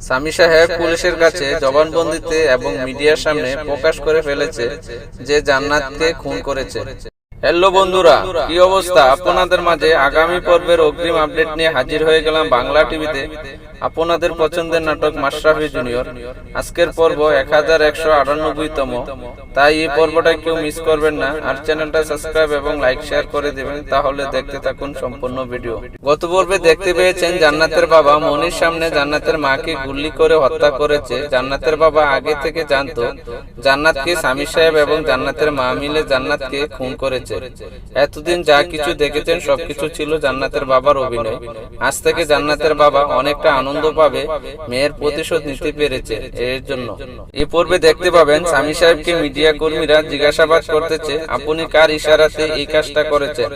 স্বামী সাহেব পুলিশের কাছে জবানবন্দিতে এবং মিডিয়ার সামনে প্রকাশ করে ফেলেছে যে জান্নাতকে খুন করেছে। হ্যালো বন্ধুরা, কি অবস্থা? আপনাদের মাঝে আগামী পর্বের অগ্রিম আপডেট নিয়ে হাজির হয়ে গেলাম বাংলা টিভিতে। আপনাদের পছন্দের নাটক মাশরাফি জুনিয়র। আজকের পর্ব এক হাজার একশো আটানব্বই তম তাই এই পর্বটা কেউ মিস করবেন না। আর চ্যানেলটা সাবস্ক্রাইব এবং লাইক শেয়ার করে দেবেন। তাহলে দেখতে থাকুন সম্পূর্ণ ভিডিও গত পর্বে দেখতে পেয়েছেন জান্নাতের বাবা মনির সামনে জান্নাতের মাকে গুলি করে হত্যা করেছে। জান্নাতের বাবা আগে থেকে জানতো, জান্নাতকে স্বামী সাহেব এবং জান্নাতের মা মিলে জান্নাতকে খুন করেছে। এতদিন যা কিছু দেখেছেন সবকিছু ছিল জান্নাতের বাবার অভিনয়। আজ থেকে জান্নাতের বাবা অনেকটা আনন্দ পাবে মেয়ের প্রতিশোধ নিতে পেরেছে এর জন্য। এই পর্বে দেখতে পাবেন স্বামী সাহেবকে মিডিয়া কর্মীরা জিজ্ঞাসাবাদ করতেছে আপনি কার ইশারাতে এই কাজটা করেছেন?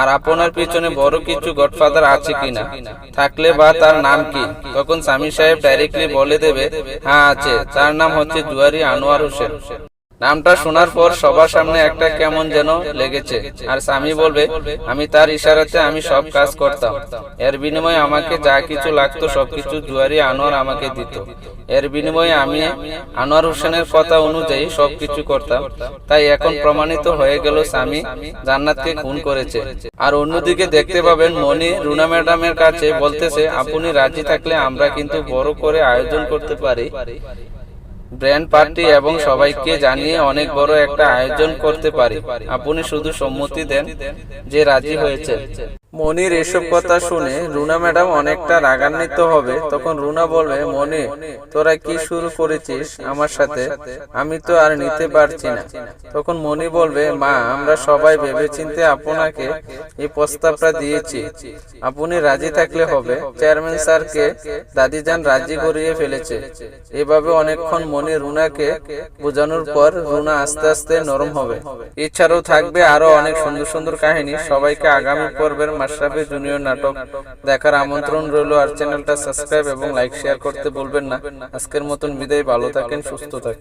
আর আপনার পিছনে বড় কিছু গডফাদার আছে কিনা? থাকলে বা তার নাম কি? তখন স্বামী সাহেব ডাইরেক্টলি বলে দেবে হ্যাঁ আছে। তার নাম হচ্ছে জুয়ারি আনোয়ার হোসেন নামটা শোনার পর সবার সামনে একটা কেমন যেন লেগেছে। আর স্বামী বলবে আমি তার ইশারাতে আমি সব কাজ করতাম। এর বিনিময়ে আমাকে যা কিছু লাগতো সবকিছু জুয়ারি আনোয়ার আমাকে দিত। এর বিনিময়ে আমি আনোয়ার হোসেনের কথা অনুযায়ী সবকিছু করতাম। তাই এখন প্রমাণিত হয়ে গেল স্বামী জান্নাতকে খুন করেছে। আর অন্যদিকে দেখতে পাবেন মনি রুনা ম্যাডামের কাছে বলতেছে আপনি রাজি থাকলে আমরা কিন্তু বড় করে আয়োজন করতে পারি ব্র্যান্ড পার্টি এবং সবাইকে জানিয়ে অনেক বড় একটা আয়োজন করতে পারি। আপনি শুধু সম্মতি দেন যে রাজি হয়েছে মনির এসব কথা শুনে রুনা ম্যাডাম অনেকটা রাগান্বিত হবে। তখন রুনা বলবে মনি তোরা কি শুরু করেছিস আমার সাথে? আমি তো আর নিতে পারছি না। তখন মনি বলবে মা আমরা সবাই ভেবেচিন্তে আপনাকে এই প্রস্তাবটা দিয়েছি। আপনি রাজি থাকলে হবে। চেয়ারম্যান স্যারকে দাদিজান রাজি করিয়ে ফেলেছে। এভাবে অনেকক্ষণ মনি রুনাকে বোঝানোর পর রুনা আস্তে আস্তে নরম হবে। এছাড়াও থাকবে আরও অনেক সুন্দর সুন্দর কাহিনী সবাইকে আগামী পর্বের মাশরাফি জুনিয়র নাটক দেখার আমন্ত্রণ রইল আর চ্যানেলটা সাবস্ক্রাইব এবং লাইক শেয়ার করতে বলবেন না। আজকের মতন বিদায়, ভালো থাকেন, সুস্থ থাকেন।